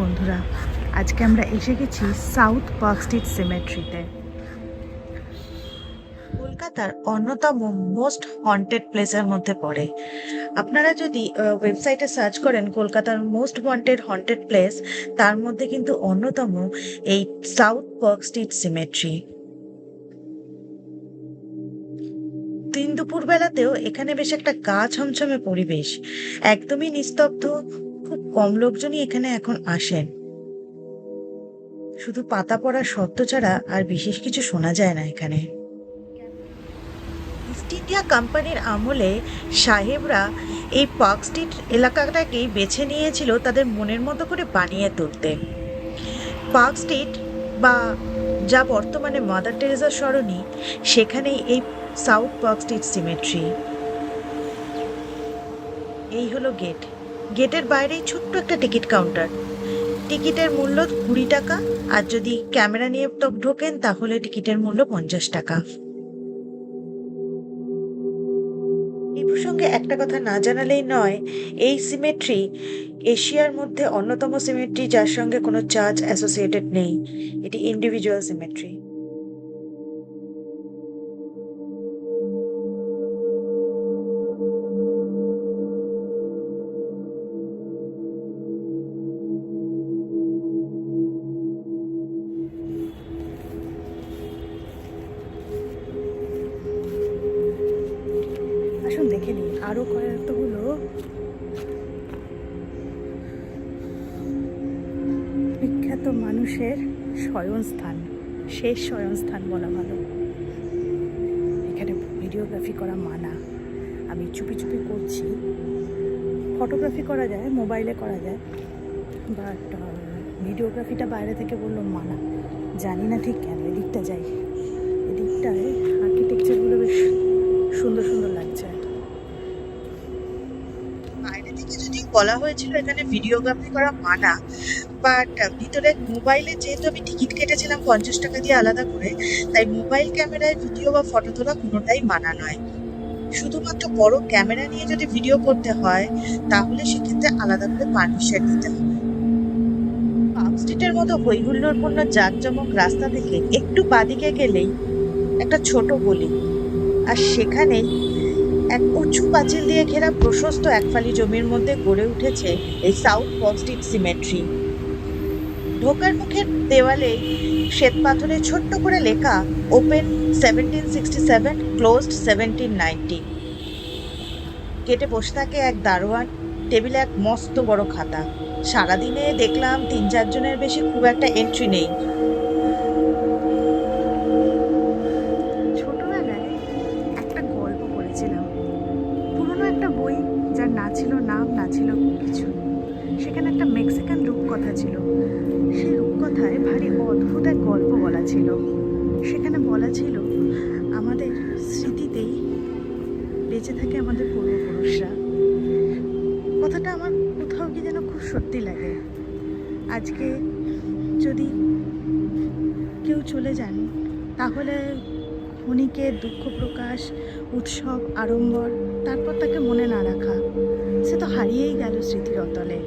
বন্ধুরা, আজকে আমরা এসে গেছি সাউথ পার্ক স্ট্রিট সিমেট্রিতে। কলকাতার অন্যতম মোস্ট হন্টেড প্লেসের মধ্যে পড়ে। আপনারা যদি ওয়েবসাইটে সার্চ করেন কলকাতার মোস্ট ওয়ান্টেড হন্টেড প্লেস, তার মধ্যে কিন্তু অন্যতম এই সাউথ পার্ক স্ট্রিট সিমেট্রি। দিন দুপুর বেলাতেও এখানে বেশ একটা গা ছমছমে পরিবেশ, একদমই নিস্তব্ধ খুব কম লোকজনই এখানে এখন আসেন। শুধু পাতা পড়ার শব্দ ছাড়া আর বিশেষ কিছু শোনা যায় না এখানে। ইস্ট ইন্ডিয়া কোম্পানির আমলে সাহেবরা এই পার্ক স্ট্রিট এলাকাটাকেই বেছে নিয়েছিল তাদের মনের মতো করে বানিয়ে তুলতে। পার্ক স্ট্রিট বা যা বর্তমানে মাদার টেরেজার সরণি সেখানেই এই সাউথ পার্ক স্ট্রিট সিমেট্রি এই হলো গেট গেটের বাইরেই ছোট্ট একটা টিকিট কাউন্টার। টিকিটের মূল্য কুড়ি টাকা, আর যদি ক্যামেরা নিয়ে ঢোকেন, তাহলে টিকিটের মূল্য পঞ্চাশ টাকা। এই প্রসঙ্গে একটা কথা না জানালেই নয়, এই সিমেট্রি এশিয়ার মধ্যে অন্যতম সিমেট্রি, যার সঙ্গে কোনো চার্জ অ্যাসোসিয়েটেড নেই। এটি ইন্ডিভিজুয়াল সিমেট্রি। মানুষের শয়নস্থান শেষ শয়নস্থান বলা ভালো। এখানে ভিডিওগ্রাফি করা মানা। আমি চুপি চুপি করছি। ফটোগ্রাফি করা যায়, মোবাইলে করা যায়। বাট ভিডিওগ্রাফিটা বাইরে থেকে বলল মানা। জানি না ঠিক কেন, এদিকটা যাই। এদিকটায় আর্কিটেকচারগুলো বেশ সুন্দর সুন্দর লাগছে। বাইরে থেকে যদি বলা হয়েছিল এখানে ভিডিওগ্রাফি করা মানা বাট ভিতরে মোবাইলে যেহেতু আমি টিকিট কেটেছিলাম পঞ্চাশ টাকা দিয়ে আলাদা করে, তাই মোবাইল ক্যামেরায় ভিডিও বা ফটো তোলা কোনোটাই মানা নয়। শুধুমাত্র বড় ক্যামেরা নিয়ে যদি ভিডিও করতে হয়, তাহলে সেক্ষেত্রে আলাদা করে পারমিশন নিতে হবে। স্ট্রিটের মতো হৈহুল্লোড়পূর্ণ জাঁকজমক রাস্তা থেকে একটু বাদিকে গেলেই একটা ছোট গলি। আর সেখানেই এক উঁচু পাঁচিল দিয়ে ঘেরা প্রশস্ত একফালি জমির মধ্যে গড়ে উঠেছে এই সাউথ স্ট্রিট সিমেট্রি ঢোকার মুখের দেওয়ালে শ্বেত পাথরে ছোট্ট করে লেখা open seventeen sixty seven closed seventeen ninety কেটে বসে থাকে এক দারোয়ান, টেবিলে এক মস্ত বড় খাতা। সারাদিনে দেখলাম তিন চারজনের বেশি খুব একটা এন্ট্রি নেই। থাকে আমাদের পূর্বপুরুষরা। কথাটা আমার কোথাও গিয়ে যেন খুব সত্যি লাগে। আজকে যদি কেউ চলে যান, তাহলে ক্ষণিকের দুঃখ প্রকাশ, উৎসব, আড়ম্বর, তারপর তাকে মনে না রাখা, সে তো হারিয়েই গেল স্মৃতির অতলে।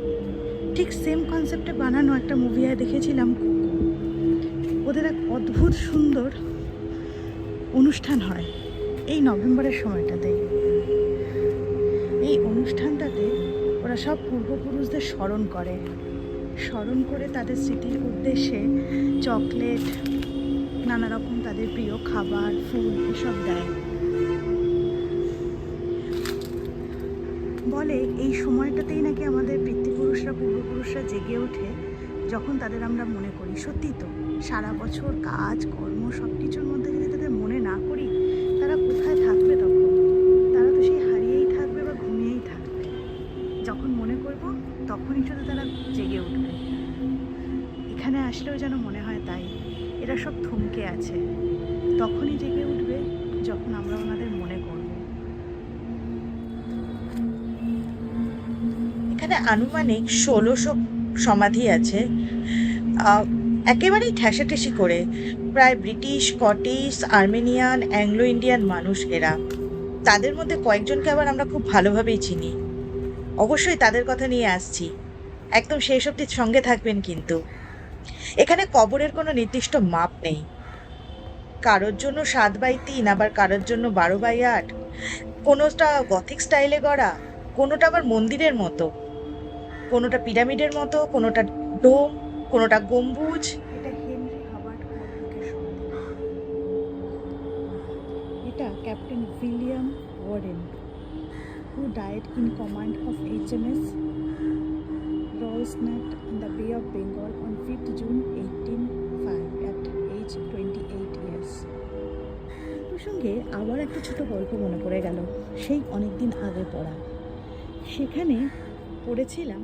ঠিক সেম কনসেপ্টে বানানো একটা মুভি দেখেছিলাম। ওদের এক অদ্ভুত সুন্দর অনুষ্ঠান হয় এই নভেম্বরের সময়টাতেই এই অনুষ্ঠানটাতে ওরা সব পূর্বপুরুষদের স্মরণ করে। স্মরণ করে তাদের স্মৃতির উদ্দেশ্যে চকলেট নানা রকম তাদের প্রিয় খাবার, ফুল এসব দেয়। বলে এই সময়টাতেই নাকি আমাদের পিতৃপুরুষরা, পূর্বপুরুষরা জেগে ওঠে যখন তাদের আমরা মনে করি। সত্যি তো, সারা বছর কাজ, কর্ম সব কিছুর মধ্যে যদি তাদের মনে না করি, তারা কোথায় থাকবে? আসলেও যেন মনে হয় তাই। এরা সব থমকে আছে। তখনই জেগে উঠবে যখন আমরা ওনাদের মনে করব। এখানে আনুমানিক ষোলোশো সমাধি আছে। একেবারেই ঠেসাঠেসি করে। প্রায় British Scottish Armenian Anglo Indian মানুষ এরা। তাদের মধ্যে কয়েকজনকে আবার আমরা খুব ভালোভাবেই চিনি। অবশ্যই তাদের কথা নিয়ে আসছি। একদম শেষ অবধি সঙ্গে থাকবেন কিন্তু। এখানে কবরের কোনো নির্দিষ্ট মাপ নেই। কারোর জন্য সাত বাই তিন, আবার কারোর জন্য বারো বাই আট। কোনোটা গথিক স্টাইলে গড়া, কোনোটা আবার মন্দিরের মতো। কোনোটা পিরামিডের মতো, কোনোটা ডোম, কোনোটা গম্বুজ। এটা captain William Warren who died in command of HMS রলসনাট in the Bay of Bengal on আবার একটা ছোট গল্প মনে পড়ে গেল, সেই অনেক দিন আগে পড়া। সেখানে পড়েছিলাম,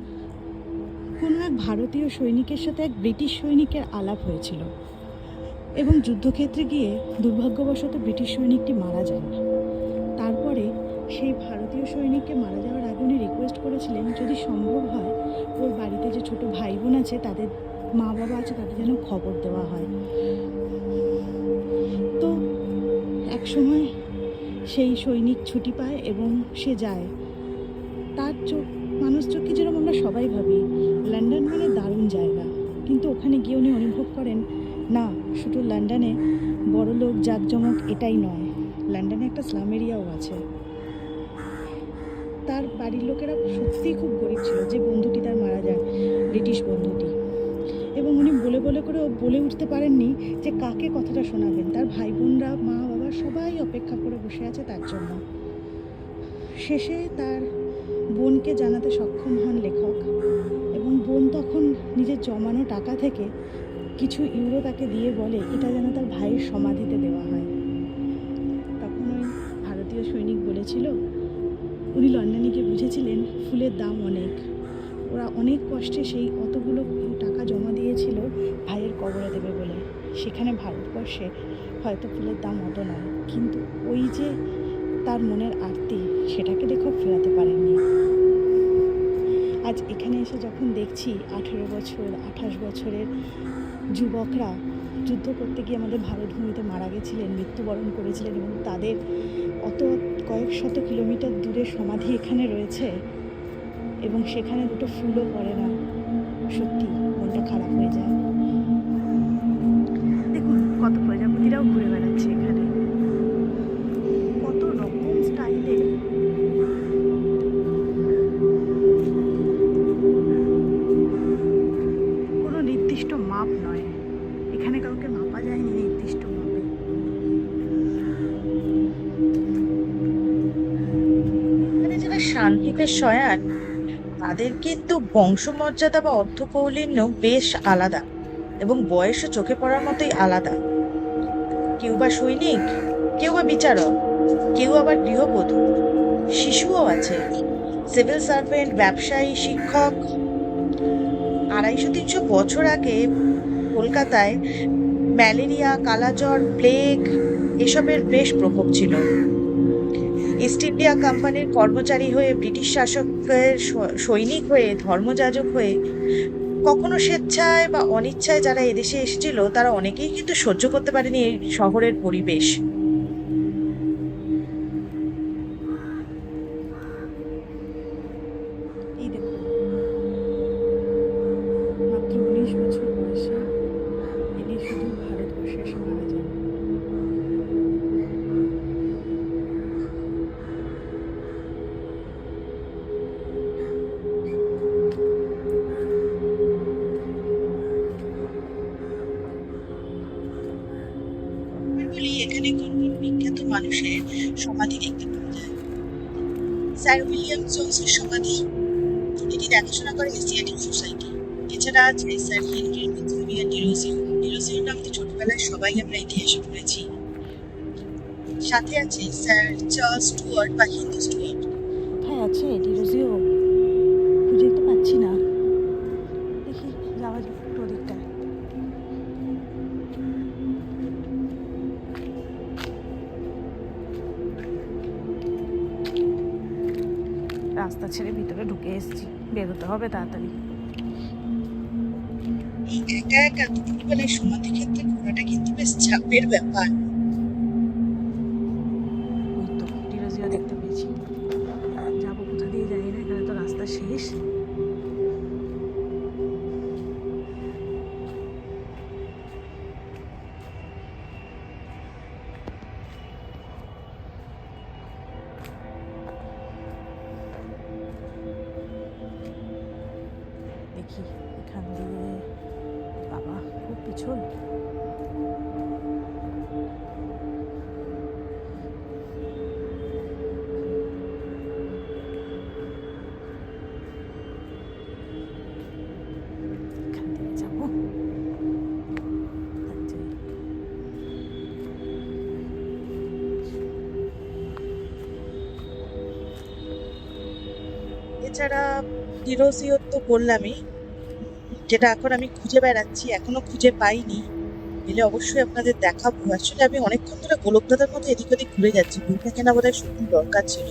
কোনো এক ভারতীয় সৈনিকের সাথে এক ব্রিটিশ সৈনিকের আলাপ হয়েছিল এবং যুদ্ধক্ষেত্রে গিয়ে দুর্ভাগ্যবশত ব্রিটিশ সৈনিকটি মারা যান তারপরে সেই ভারতীয় সৈনিককে মারা যাওয়ার আগে উনি রিকোয়েস্ট করেছিলেন, যদি সম্ভব হয়, ওর বাড়িতে যে ছোট ভাই বোন আছে, তাদের মা বাবা আছে, তাদের যেন খবর দেওয়া হয়। সময় সেই সৈনিক ছুটি পায় এবং সে যায়। তার চোখ, মানুষ চোখে যেরকম আমরা সবাই ভাবি, লন্ডন মানে দারুণ জায়গা। কিন্তু ওখানে গিয়ে উনি অনুভব করেন, না, শুধু লন্ডনে বড় লোক, জাঁকজমক এটাই নয়, লন্ডনে একটা স্লাম এরিয়াও আছে। তার বাড়ির লোকেরা সত্যিই খুব গরিব ছিল, যে বন্ধুটি তার মারা যায়, ব্রিটিশ বন্ধুটি। এবং উনি বলে বলে করে বলে উঠতে পারেননি যে কাকে কথাটা শোনাবেন। তার ভাই বোনরা মা, বাবা সবাই অপেক্ষা করে বসে আছে তার জন্য। শেষে তার বোনকে জানাতে সক্ষম হন লেখক এবং বোন তখন নিজের জমানো টাকা থেকে কিছু ইউরো তাকে দিয়ে বলে, এটা যেন তার ভাইয়ের সমাধিতে দেওয়া হয়। তখন ওই ভারতীয় সৈনিক বলেছিল, উনি লন্ডনে গিয়ে বুঝেছিলেন ফুলের দাম অনেক। ওরা অনেক কষ্টে সেই অতগুলো টাকা জমা দিয়েছিল ভাইয়ের কবরে দেবে বলে। সেখানে ভারতবর্ষে হয়তো ফুলের দাম অত নয়, কিন্তু ওই যে তার মনের আরতি, সেটাকে লেখক ফেরাতে পারেননি। আজ এখানে এসে যখন দেখছি আঠেরো বছর, আঠাশ বছরের যুবকরা যুদ্ধ করতে গিয়ে আমাদের ভারতভূমিতে মারা গেছিলেন, মৃত্যুবরণ করেছিলেন এবং তাদের অত কয়েক শত কিলোমিটার দূরে সমাধি এখানে রয়েছে এবং সেখানে দুটো ফুলও পড়ে না। সত্যি মনটা খারাপ হয়ে যায়। দেখুন কত প্রজাপতিরাও ঘুরে বেড়াচ্ছে এখানে। তাদের কিন্তু বংশমর্যাদা বা অর্থকৌলিন্য বেশ আলাদা এবং বয়সও চোখে পড়ার মতোই আলাদা। কেউ বা সৈনিক, কেউ বা বিচারক, কেউ আবার গৃহবধূ, শিশুও আছে, সিভিল সার্ভেন্ট, ব্যবসায়ী, শিক্ষক। আড়াইশো তিনশো বছর আগে কলকাতায় ম্যালেরিয়া, কালাজ্বর, প্লেগ এসবের বেশ প্রকোপ ছিল। ইস্ট ইন্ডিয়া কোম্পানির কর্মচারী হয়ে ব্রিটিশ শাসকের সৈনিক হয়ে, ধর্মযাজক হয়ে কখনো স্বেচ্ছায় বা অনিচ্ছায় যারা এদেশে এসেছিল, তারা অনেকেই কিন্তু সহ্য করতে পারেনি এই শহরের পরিবেশ। মাত্র উনিশ বছর। স্যার উইলিয়াম জোন্সের সমাধি। এটি দেখাশোনা করে এশিয়াটিক সোসাইটি। এছাড়া আছে sir Henry Victoria Derozio Derozio তো ছোটবেলায় সবাই আমরা ইতিহাসে পড়েছি। সাথে আছে স্যার চার্লস স্টুয়ার্ট বা হিন্দু স্টুয়ার্ট। হ্যাঁ আছে ডিরোজিও বেরোতে হবে তাড়াতাড়ি। একা একা দুপুরবেলায় সমাধি ক্ষেত্রে ঘোরাটা কিন্তু বেশ চাপের ব্যাপার। এছাড়া ডিরোজিওর তো বললামই, যেটা এখন আমি খুঁজে বেড়াচ্ছি এখনও খুঁজে পাইনি। এলে অবশ্যই আপনাদের দেখাবো। আসলে আমি অনেকক্ষণ ধরে গোলকদাদার মতো এদিক ওদিক ঘুরে যাচ্ছি। বইটা কেনা বোধ হয় সত্যি দরকার ছিল।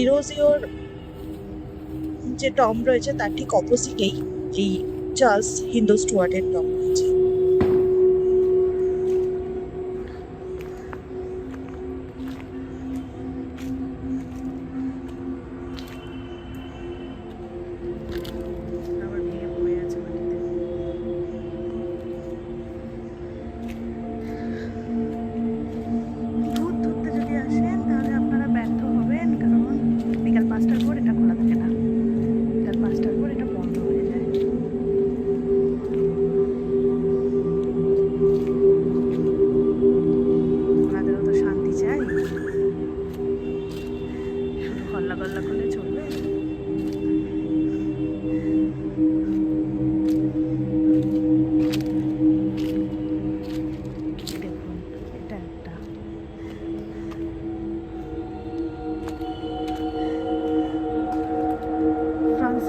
ডিরোজিওর যে টম রয়েছে তার ঠিক অপোজিটেই এই Charles Hindu স্টুয়ার্টের tomb.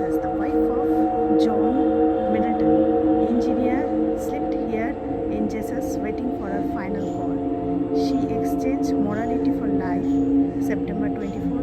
Frances, the wife of John Middleton, engineer, slept here in Jesus waiting for her final call. She exchanged morality for life. September 24th,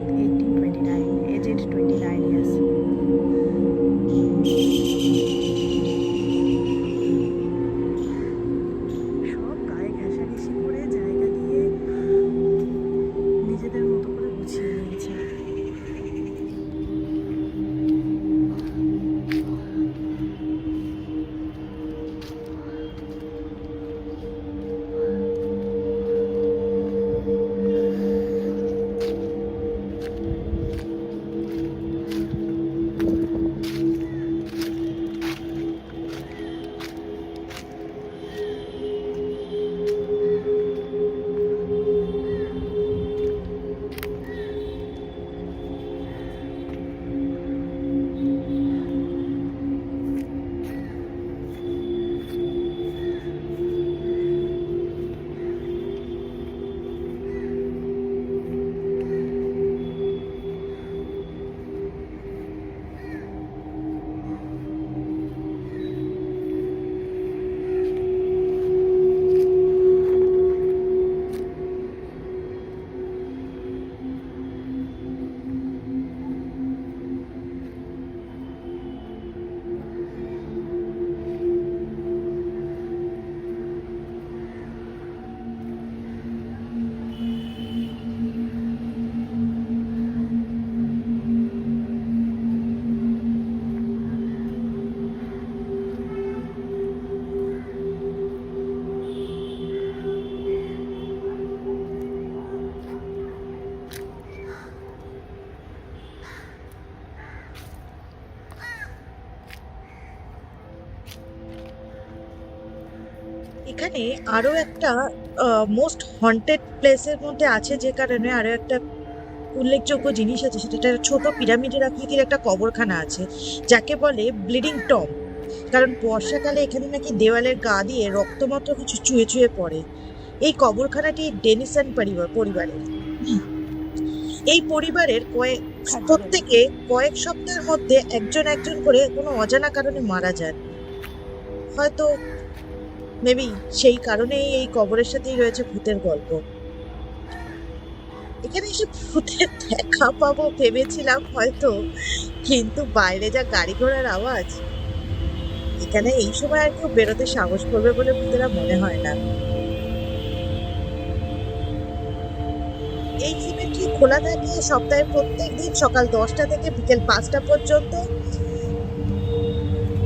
এখানে আরও একটা মোস্ট হন্টেড প্লেসের মধ্যে আছে যে কারণে আরও একটা উল্লেখযোগ্য জিনিস আছে, সেটা একটা ছোট পিরামিডের আকৃতির একটা কবরখানা আছে, যাকে বলে ব্লিডিং টম কারণ বর্ষাকালে এখানে নাকি দেওয়ালের গা দিয়ে রক্তমাত্র কিছু চুয়ে চুয়ে পড়ে। এই কবরখানাটি ডেনিসন পরিবার, পরিবারের। এই পরিবারের কয়েক, প্রত্যেকে কয়েক সপ্তাহের মধ্যে একজন একজন করে কোনো অজানা কারণে মারা যান। হয়তো মেবি সেই কারণেই এই কবরের সাথেই রয়েছে ভূতের গল্প। এখানে এসে ভূতের দেখা পাবো ভেবেছিলাম হয়তো, কিন্তু বাইরে যা গাড়ি ঘোড়ার আওয়াজ, এখানে এই সময় আর কেউ বেরোতে সাহস করবে বলে ভূতেরা মনে হয় না। এই সিমেন্ট্রি খোলা থাকে সপ্তাহের প্রত্যেক দিন সকাল দশটা থেকে বিকেল পাঁচটা পর্যন্ত।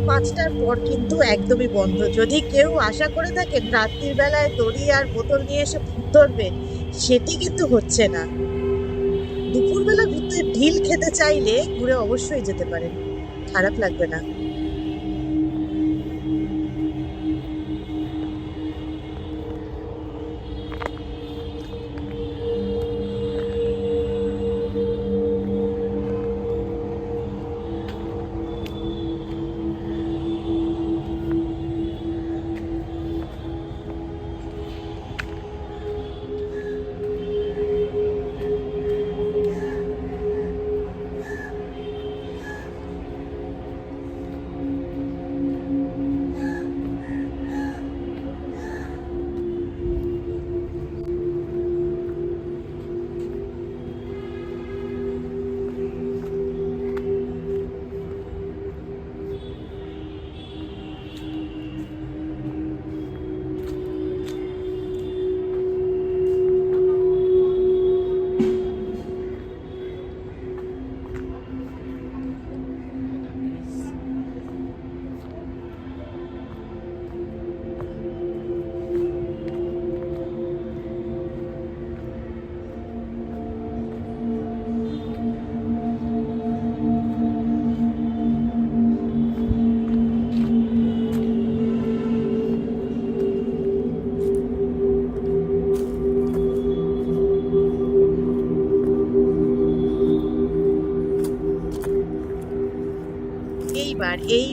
পাঁচটার পর কিন্তু একদমই বন্ধ। যদি কেউ আশা করে থাকেন রাত্রির বেলায় দড়ি আর বোতল নিয়ে এসে ফুট ধরবেন সেটি কিন্তু হচ্ছে না। দুপুরবেলা ভিতরে ঢিল খেতে চাইলে ঘুরে অবশ্যই যেতে পারেন। খারাপ লাগবে না।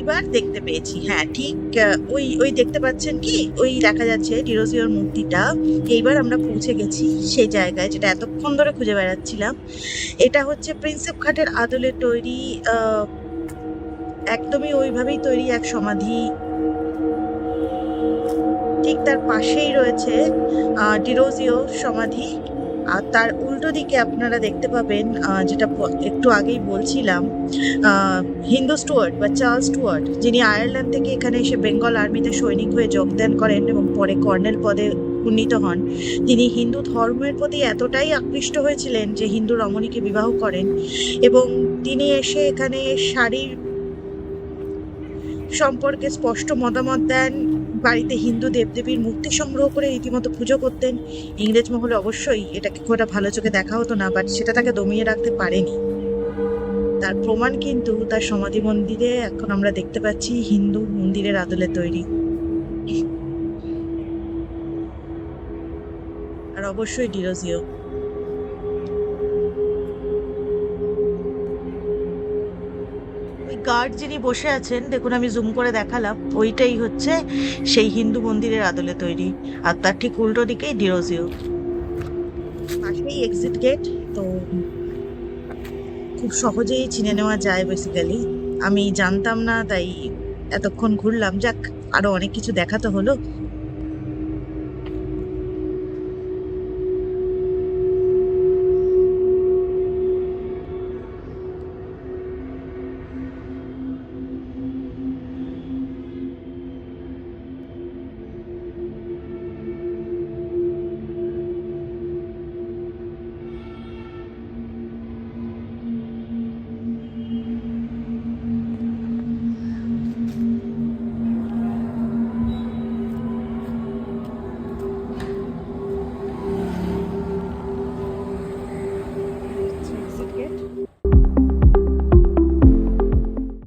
এইবার দেখতে পেয়েছি। হ্যাঁ ঠিক ওই ওই দেখতে পাচ্ছেন কি? ওই দেখা যাচ্ছে ডিরোজিওর মূর্তিটা। এইবার আমরা পৌঁছে গেছি সেই জায়গায় যেটা এতক্ষণ ধরে খুঁজে বেড়াচ্ছিলাম। এটা হচ্ছে প্রিন্সেপ ঘাটের আদলে তৈরি একদমই ওইভাবেই তৈরি এক সমাধি। ঠিক তার পাশেই রয়েছে ডিরোজিও সমাধি। আর তার উল্টো দিকে আপনারা দেখতে পাবেন যেটা একটু আগেই বলছিলাম হিন্দু স্টুয়ার্ট বা চার্লস স্টুয়ার্ট, যিনি আয়ারল্যান্ড থেকে এখানে এসে বেঙ্গল আর্মিতে সৈনিক হয়ে যোগদান করেন এবং পরে কর্নেল পদে উন্নীত হন। তিনি হিন্দু ধর্মের প্রতি এতটাই আকৃষ্ট হয়েছিলেন যে হিন্দু রমণীকে বিবাহ করেন এবং তিনি এসে এখানে শাড়ির সম্পর্কে স্পষ্ট মতামত দেন বাড়িতে হিন্দু দেবদেবীর মূর্তি সংগ্রহ করে রীতিমতো পুজো করতেন। ইংরেজ মহলে অবশ্যই এটাকে খুব একটা ভালো চোখে দেখা হতো না বাট সেটা তাকে দমিয়ে রাখতে পারেনি। তার প্রমাণ কিন্তু তার সমাধি মন্দিরে এখন আমরা দেখতে পাচ্ছি হিন্দু মন্দিরের আদলে তৈরি। আর অবশ্যই ডিরোজিও। গার্ড যিনি বসে আছেন, দেখুন আমি জুম করে দেখালাম, ওইটাই হচ্ছে সেই হিন্দু মন্দিরের আদলে তৈরি। আর তার ঠিক উল্টো দিকেই ডিরোজিও। পাশেই এক্সিট গেট তো খুব সহজেই চিনে নেওয়া যায় বেসিক্যালি আমি জানতাম না, তাই এতক্ষণ ঘুরলাম। যাক আরও অনেক কিছু দেখাতে হলো।